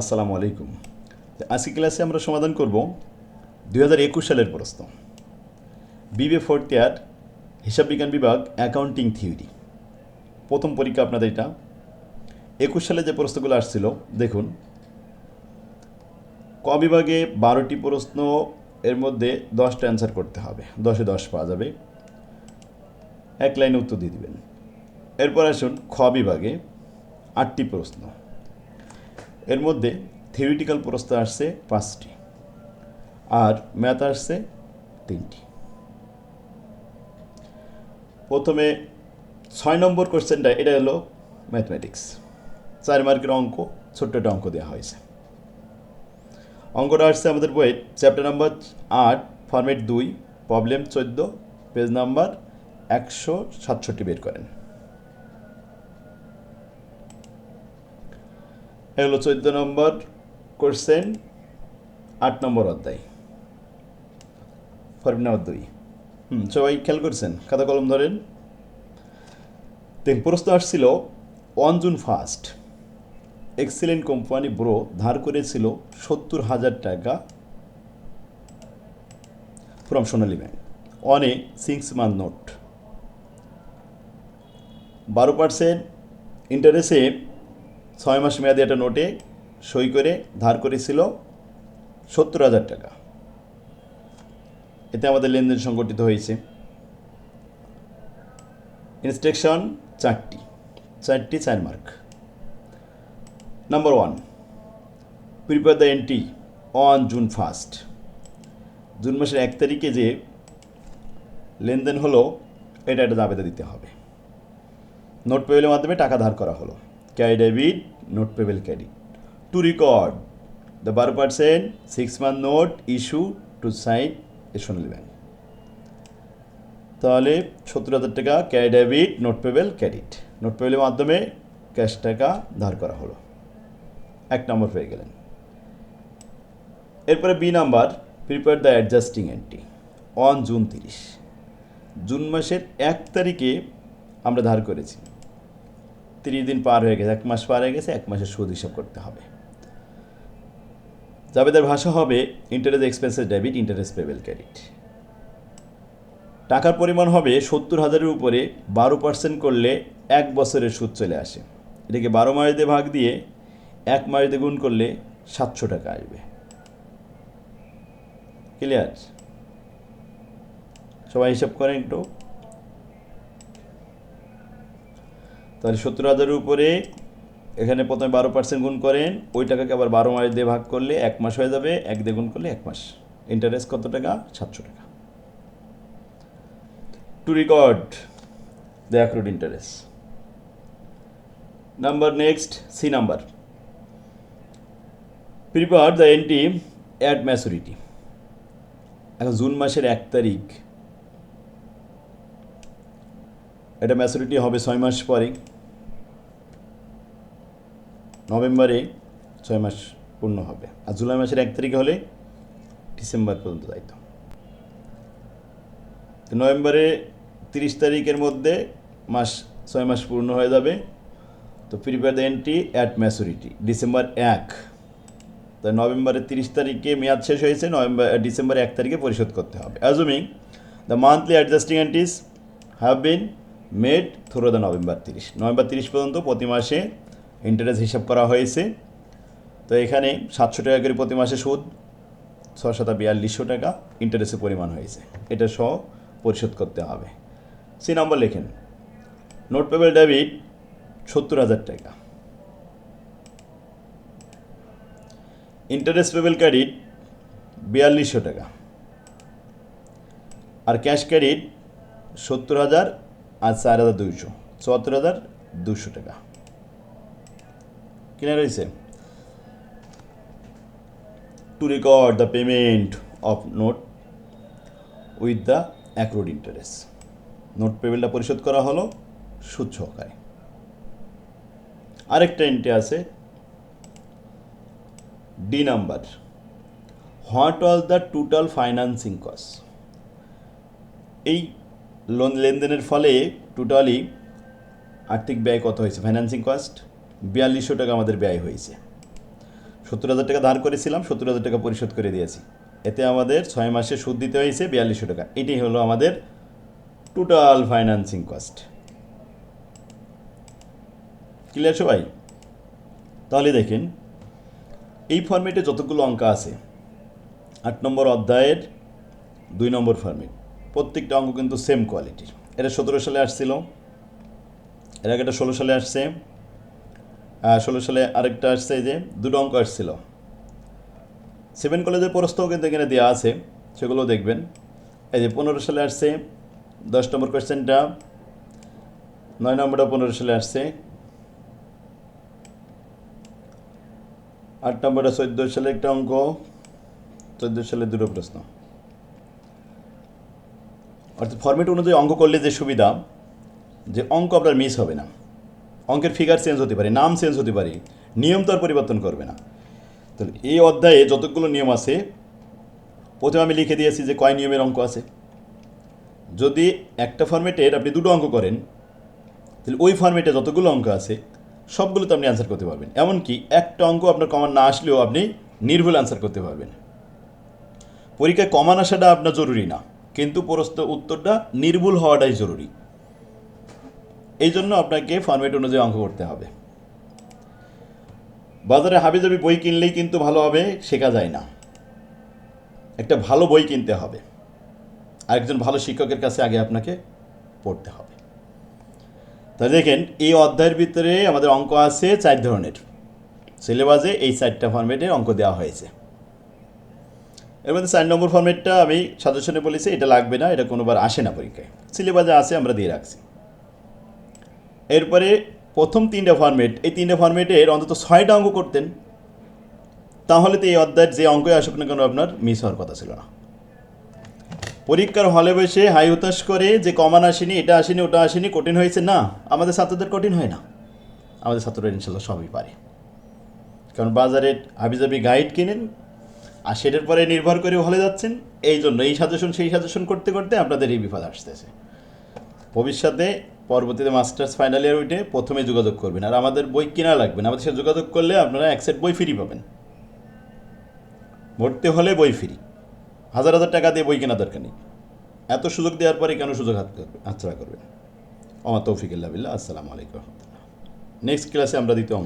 আসসালামু আলাইকুম। আজকে ক্লাসে আমরা সমাধান করব দুই হাজার একুশ সালের প্রশ্ন। বিবে ফোর্থ ইয়ার, হিসাব বিজ্ঞান বিভাগ, অ্যাকাউন্টিং থিওরি। প্রথম পরীক্ষা আপনাদের এটা। একুশ সালে যে প্রশ্নগুলো আসছিল, দেখুন। ক বিভাগে বারোটি প্রশ্ন, এর মধ্যে দশটা অ্যান্সার করতে হবে। দশে দশ পাওয়া যাবে। এক লাইনে উত্তর দিয়ে দিবেন। এরপর আসুন খ বিভাগে আটটি প্রশ্ন। এর মধ্যে থিওরিটিক্যাল প্রশ্ন আসছে পাঁচটি আর ম্যাথ আসছে তিনটি। প্রথমে ছয় নম্বর কোশ্চেনটা এটা হলো ম্যাথমেটিক্স চার মার্কের অঙ্ক, ছোট্ট একটা অঙ্ক দেওয়া হয়েছে। অঙ্কটা আসছে আমাদের বইয়ের চ্যাপ্টার নাম্বার আট ফরম্যাট দুই প্রবলেম চোদ্দ পেজ নাম্বার একশো সাতষট্টি বের করেন। এ হলো চোদ্দ নম্বর কোশ্চেন, আট নম্বর অধ্যায়। ফর্ম নাম্বার দুই। হুম, সবাই খেয়াল করছেন? খাতা কলম ধরেন। দেখুন, প্রশ্ন আসছিল one June first excellent company borrowed ধার করেছিল সত্তর হাজার টাকা from Sonali bank on a six month note বারো পার্সেন্ট ইন্টারেস্টে ছয় মাস মেয়াদি একটা নোটে সই করে ধার করেছিল সত্তর হাজার টাকা। এতে আমাদের লেনদেন সংগঠিত হয়েছে। ইনস্ট্রাকশন চারটি। চারটি চার mark. Number one, prepare the entry on June first. June মাসের এক তারিখে যে লেনদেন হলো, এটা একটা দাবেদা দিতে হবে। নোট পেবেলের মাধ্যমে টাকা ধার করা হলো। Carry debit note payable carry to record the বারো percent six month note issue to sign a Sonali bank তাহলে সত্তর হাজার টাকা carry debit note payable credit note পেবেলের মাধ্যমে ক্যাশ টাকা ধার করা হলো। এক নম্বর পেয়ে গেলেন। এরপরে B number prepare the adjusting entry on June তিরিশ। জুন মাসের এক তারিখে আমরা ধার করেছি। তিরিশ দিন পার হয়ে গেছে, এক মাস পার হয়ে গেছে, এক মাসের সুদ হিসাব করতে হবে। জাবেদের ভাষা হবে interest expenses debit interest payable credit টাকার পরিমাণ হবে সত্তর হাজারের উপরে, বারো পার্সেন্ট করলে এক বছরের সুদ চলে আসে। এটাকে বারো মাস দিয়ে ভাগ দিয়ে এক মাস দিয়ে গুণ করলে সাতশো টাকা আসবে। ক্লিয়ার সবাই হিসাব করেন একটু। তাহলে সত্তর হাজারের উপরে এখানে প্রথমে বারো পার্সেন্ট গুণ করেন, ওই টাকাকে আবার বারো মাস দিয়ে ভাগ করলে এক মাস হয়ে যাবে, এক দিয়ে গুণ করলে এক মাস। ইন্টারেস্ট কত টাকা? সাতশো টাকা। To record the interest number next C number prepare the entry at maturity এখন জুন মাসের এক তারিখ। এটা ম্যাচুরিটি হবে ছয় মাস পরে। নভেম্বরে ছয় মাস পূর্ণ হবে। আর জুলাই মাসের এক তারিখে হলে ডিসেম্বর পর্যন্ত দায়িত্ব। নভেম্বরে তিরিশ তারিখের মধ্যে মাস, ছয় মাস পূর্ণ হয়ে যাবে। তো prepare the entry at maturity December এক। তাই নভেম্বরের তিরিশ তারিখে মেয়াদ শেষ হয়েছে, নভেম্বর ডিসেম্বর এক তারিখে পরিশোধ করতে হবে। Assuming the monthly adjusting entries have been made through the November তিরিশ। নভেম্বর তিরিশ পর্যন্ত প্রতি মাসে ইন্টারেস্ট হিসাব করা হয়েছে। তো এখানে সাতশো টাকা করে প্রতি মাসে সুদ, ছয় শত বিয়াল্লিশশো টাকা ইন্টারেস্টের পরিমাণ হয়েছে। এটা সহ পরিশোধ করতে হবে। সি নম্বর লেখেন, নোট পেবেল ডেবিট সত্তর হাজার টাকা। ইন্টারেস্ট পেবেল ক্রেডিট বিয়াল্লিশশো টাকা। আর ক্যাশ ক্রেডিট সত্তর হাজার আর চার হাজার দুইশো, চুয়াত্তর হাজার দুশো টাকা। কিনা রয়েছে to record the payment of note with the accrued interest note পেমেন্টটা পরিশোধ করা হলো সুদ সহকারে। আরেকটা এন্ট্রি আছে D number what was the total financing cost এই লোন লেনদেনের ফলে টোটালি আর্থিক ব্যয় কত হয়েছে? ফাইন্যান্সিং কস্ট বিয়াল্লিশশো টাকা আমাদের ব্যয় হয়েছে। সত্তর হাজার টাকা ধার করেছিলাম, সত্তর হাজার টাকা পরিশোধ করে দিয়েছি। এতে আমাদের ছয় মাসে সুদ দিতে হয়েছে বিয়াল্লিশশো টাকা। এটাই হলো আমাদের টোটাল ফাইন্যান্সিং কস্ট ক্লিয়ার সবাই? তাহলে দেখেন, এই ফর্মেটে যতগুলো অঙ্ক আছে, আট নম্বর অধ্যায়ের দুই নম্বর ফর্মেট প্রত্যেকটা অঙ্ক কিন্তু সেম কোয়ালিটির এটা সতেরো সালে আসছিল, এর আগে এটা ষোলো সালে আসছে ষোলো সালে আরেকটা আসছে যে দুটো অঙ্ক আসছিল। সেভেন কলেজের প্রস্তও কিন্তু এখানে দেওয়া আছে, সেগুলো দেখবেন। এই যে পনেরো সালে আসছে, দশ নম্বর কোয়েশ্চেনটা নয় নম্বরটা পনেরো সালে আসছে। আট নম্বরটা চোদ্দ সালে একটা অঙ্ক, চোদ্দ সালে দুটো প্রশ্ন। অর্থাৎ ফর্মেট অনুযায়ী অঙ্ক করলে যে সুবিধা, যে অঙ্ক আপনার মিস হবে না। অঙ্কের ফিগার চেঞ্জ হতে পারে, নাম চেঞ্জ হতে পারে, নিয়ম তো আর পরিবর্তন করবে না। তাহলে এই অধ্যায়ে যতগুলো নিয়ম আছে, প্রথমে আমি লিখে দিয়েছি যে কয় নিয়মের অঙ্ক আছে। যদি একটা ফর্মেটের আপনি দুটো অঙ্ক করেন, তাহলে ওই ফর্মেটে যতগুলো অঙ্ক আছে সবগুলো তো আপনি অ্যান্সার করতে পারবেন। এমনকি একটা অঙ্ক আপনার কমান না আসলেও আপনি নির্ভুল অ্যান্সার করতে পারবেন। পরীক্ষায় কমান আসাটা আপনার জরুরি না, কিন্তু প্রশ্ন উত্তরটা নির্ভুল হওয়াটাই জরুরি। এই জন্য আপনাকে ফর্মেট অনুযায়ী অঙ্ক করতে হবে। বাজারে হাবিজাবি বই কিনলেই কিন্তু ভালোভাবে শেখা যায় না। একটা ভালো বই কিনতে হবে। আর একজন ভালো শিক্ষকের কাছে আগে আপনাকে পড়তে হবে। তাহলে দেখেন, এই অধ্যায়ের ভিতরে আমাদের অঙ্ক আছে চার ধরনের। সিলেবাসে এই চারটা ফর্মেটে অঙ্ক দেওয়া হয়েছে। এর মধ্যে চার নম্বর ফর্মেটটা আমি সাজেশনে বলেছি, এটা লাগবে না, এটা কোনোবার আসে না পরীক্ষায়। সিলেবাসে আছে, আমরা দিয়ে রাখছি। এরপরে প্রথম তিনটা ফর্মেট এই তিনটা ফর্মেটের অন্তত ছয়টা অঙ্ক করতেন। তাহলে তো এই অধ্যায়ের যে অঙ্কই আসুক না কেন আপনার মিস হওয়ার কথা ছিল না। পরীক্ষার হলে বসে হাই হতাশ করে যে কমান আসেনি, এটা আসেনি, ওটা আসেনি, কঠিন হয়েছে না। আমাদের ছাত্রদের কঠিন হয় না। আমাদের ছাত্ররা ইনশাল্লাহ সবই পারে। কারণ বাজারে হাবিজাবি গাইড কিনেন, আর সেটার পরে নির্ভর করে হলে যাচ্ছেন, এই জন্য এই সাজেশন সেই সাজেশন করতে করতে আপনাদের এই বিপদ আসতেছে। ভবিষ্যতে পরবর্তীতে মাস্টার্স ফাইনাল ইয়ার উঠে প্রথমে যোগাযোগ করবেন। আর আমাদের বই কেনা লাগবে না। আমাদের সাথে যোগাযোগ করলে আপনারা এক সেট বই ফ্রি পাবেন। ভর্তি হলে বই ফ্রি। হাজার হাজার টাকা দিয়ে বই কেনা দরকার নেই। এত সুযোগ দেওয়ার পরে কেন সুযোগ হাত হাতছাড়া করবেন? আমার তৌফিকুল্লাহ বিল্লাহ। আসসালামু আলাইকুম নেক্সট ক্লাসে আমরা দ্বিতীয়